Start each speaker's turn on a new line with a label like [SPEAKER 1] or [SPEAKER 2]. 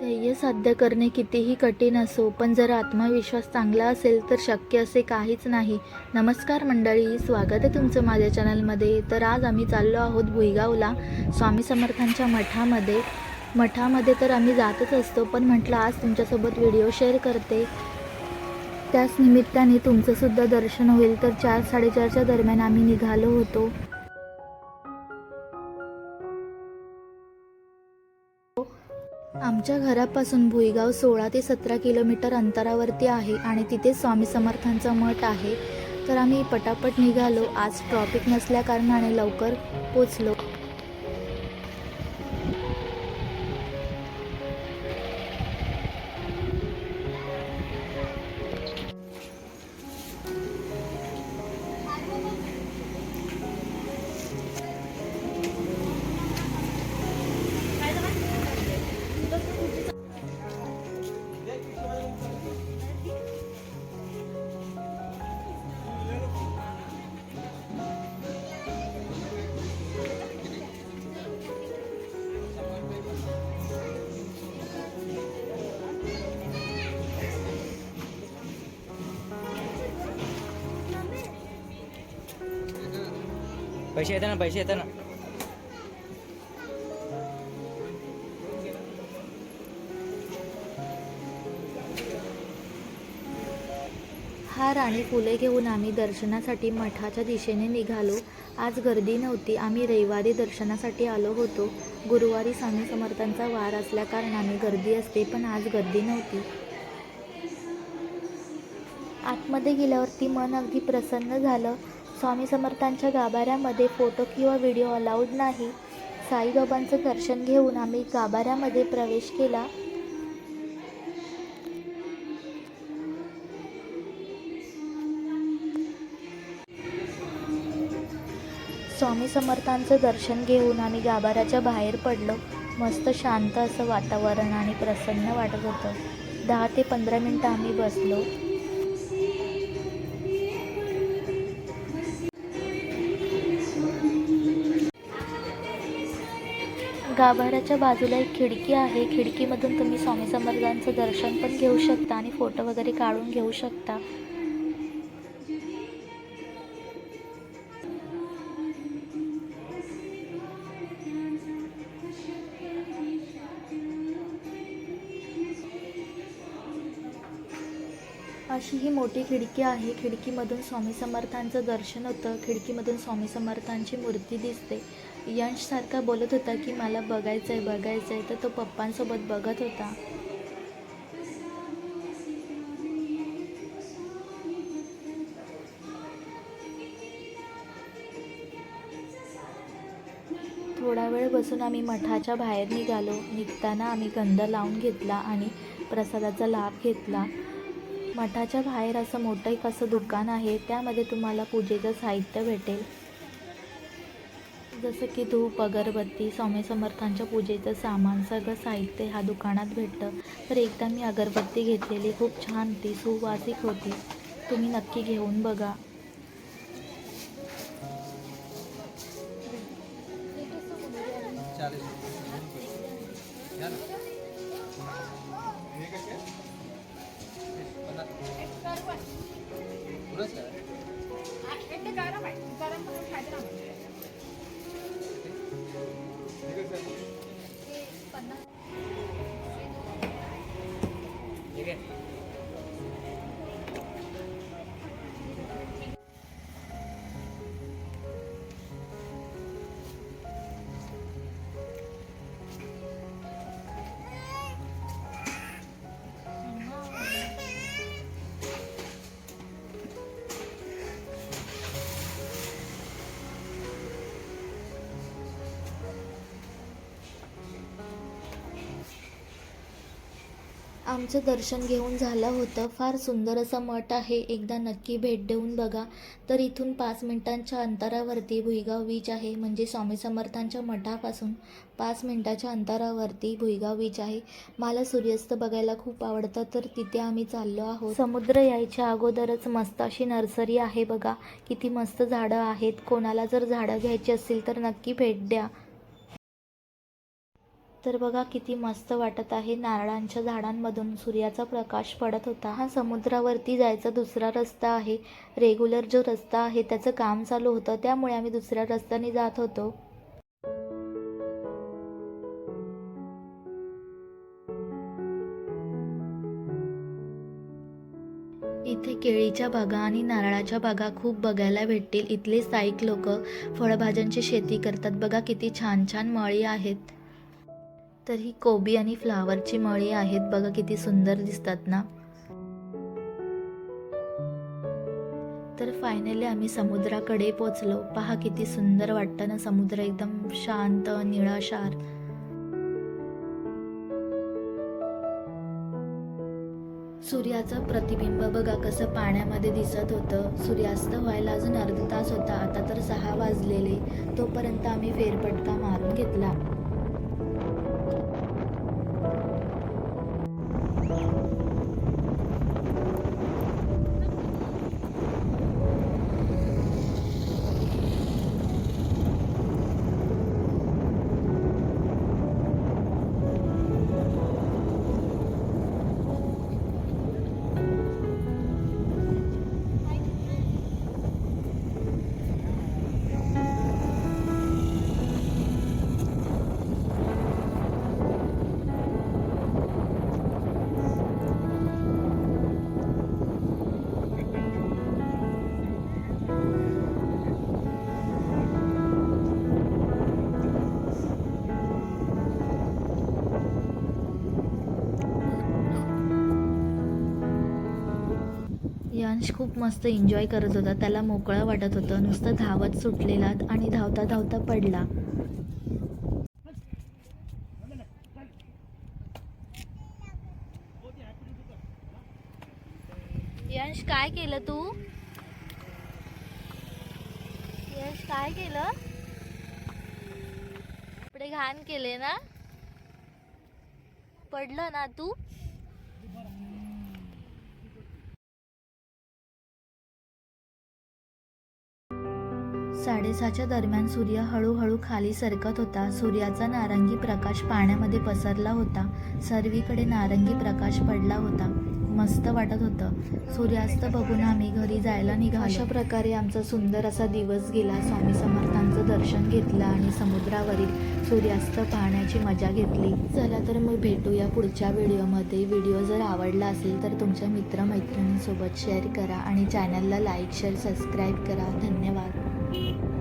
[SPEAKER 1] ध्येय साध्य करणे कितीही कठीण असो पण जर आत्मविश्वास चांगला असेल तर शक्य असे काहीच नाही. नमस्कार मंडळी स्वागत आहे तुमचं माझ्या चॅनलमध्ये. तर आज आम्ही चाललो आहोत भुईगावला. स्वामी समर्थांच्या मठामध्ये. मठामध्ये तर आम्ही जातच असतो पण म्हटलं आज तुमच्यासोबत व्हिडिओ शेअर करते. त्याच निमित्ताने तुमचंसुद्धा दर्शन होईल. तर चार साडेचारच्या दरम्यान आम्ही निघालो होतो. आमच्या घरापासून भुईगाव सोळा ते सतरा किलोमीटर अंतरावरती आहे आणि तिथे स्वामी समर्थांचा मठ आहे. तर आम्ही पटापट निघालो. आज ट्रॉफिक नसल्याकारणाने लवकर पोचलो.
[SPEAKER 2] पैसे येतात ना पैसे येतात ना.
[SPEAKER 1] हार आणि फुले घेऊन आम्ही दर्शनासाठी मठाच्या दिशेने निघालो. आज गर्दी नव्हती आम्ही रविवारी दर्शनासाठी आलो होतो. गुरुवारी स्वामी समर्थांचा वार असल्या कारणाने गर्दी असते पण आज गर्दी नव्हती. आतमध्ये गेल्यावरती मन अगदी प्रसन्न झालं. स्वामी समर्थांच्या गाभाऱ्यामध्ये फोटो किंवा व्हिडिओ अलाउड नाही. साईबाबांचं दर्शन घेऊन आम्ही गाभाऱ्यामध्ये प्रवेश केला. स्वामी समर्थांचं दर्शन घेऊन आम्ही गाभाऱ्याच्या बाहेर पडलो. मस्त शांत असं वातावरण आणि प्रसन्न वाटत होतं. दहा ते पंधरा मिनटं आम्ही बसलो. गाभाऱ्याच्या बाजूला एक खिडकी आहे. खिडकीमधून तुम्ही स्वामी समर्थांचं दर्शन पण घेऊ शकता आणि फोटो वगैरे काढून घेऊ शकता. अशी ही मोठी खिडकी आहे. खिडकीमधून स्वामी समर्थांचं दर्शन होतं. खिडकीमधून स्वामी समर्थांची मूर्ती दिसते. यंशसारखा बोलत होता की मला बघायचं आहे बघायचं आहे तर तो पप्पांसोबत बघत होता. थोडा वेळ बसून आम्ही मठाच्या बाहेर निघालो. निघताना आम्ही गंध लावून घेतला आणि प्रसादाचा लाभ घेतला. मठाच्या बाहेर असं मोठं एक असं दुकान आहे. त्यामध्ये तुम्हाला पूजेचं साहित्य भेटेल. जसं की धूप अगरबत्ती स्वामी समर्थांच्या पूजेचं सामान सगळं साहित्य ह्या दुकानात भेटतं तर एकदा मी अगरबत्ती घेतलेली खूप छान होती सुवासिक होती. तुम्ही नक्की घेऊन बघा.
[SPEAKER 2] 만나요.
[SPEAKER 1] आमचं दर्शन घेऊन झालं होतं. फार सुंदर असं मठ आहे. एकदा नक्की भेट देऊन बघा. तर इथून पाच मिनिटांच्या अंतरावरती भुईगाव बीच आहे. म्हणजे स्वामी समर्थांच्या मठापासून पाच मिनिटाच्या अंतरावरती भुईगाव बीच आहे. मला सूर्यास्त बघायला खूप आवडतं. तर तिथे आम्ही चाललो आहोत. समुद्र यायच्या अगोदरच मस्त अशी नर्सरी आहे बघा. किती मस्त झाडं आहेत. कोणाला जर झाडं घ्यायची असतील तर नक्की भेट द्या. तर बघा किती मस्त वाटत आहे. नारळांच्या झाडांमधून सूर्याचा प्रकाश पडत होता. हा समुद्रावरती जायचा दुसरा रस्ता आहे. रेग्युलर जो रस्ता आहे त्याचं काम चालू होतं. त्यामुळे आम्ही दुसऱ्या रस्त्याने जात होतो. इथे केळीच्या बागा आणि नारळाच्या बागा खूप बघायला भेटतील. इथले स्थायिक लोक फळभाज्यांची शेती करतात. बघा किती छान छान मळी आहेत. तर ही कोबी आणि फ्लावरची मळी आहेत. बघा किती सुंदर दिसतात ना. तर फायनली आम्ही समुद्राकडे पोचलो. पहा किती सुंदर वाटतं ना समुद्र एकदम शांत निळाशार. सूर्याचं प्रतिबिंब बघा कसं पाण्यामध्ये दिसत होतं. सूर्यास्त व्हायला अजून अर्धा तास होता. आता तर सहा वाजलेले. तोपर्यंत आम्ही फेरपटका मारून घेतला. यंश खूप मस्त एन्जॉय करत होता. त्याला मोकळं वाटत होतं. नुसतं धावत सुटलेला आणि धावता धावता पडला. यश काय केलं तू? यश काय केलं? कपडे घाण केले ना? पडलं ना तू? दिवसाच्या दरम्यान सूर्य हळूहळू खाली सरकत होता. सूर्याचा नारंगी प्रकाश पाण्यामध्ये पसरला होता. सर्वीकडे नारंगी प्रकाश पडला होता. मस्त वाटत होतं. सूर्यास्त बघून आम्ही घरी जायला निघालो. अशा प्रकारे आमचा सुंदर असा दिवस गेला. स्वामी समर्थांचं दर्शन घेतलं आणि समुद्रावरील सूर्यास्त पाहण्याची मजा घेतली. चला तर मग भेटूया पुढच्या व्हिडिओमध्ये. व्हिडिओ जर आवडला असेल तर तुमच्या मित्रमैत्रिणींसोबत शेअर करा आणि चॅनलला लाईक शेअर सबस्क्राईब करा. धन्यवाद.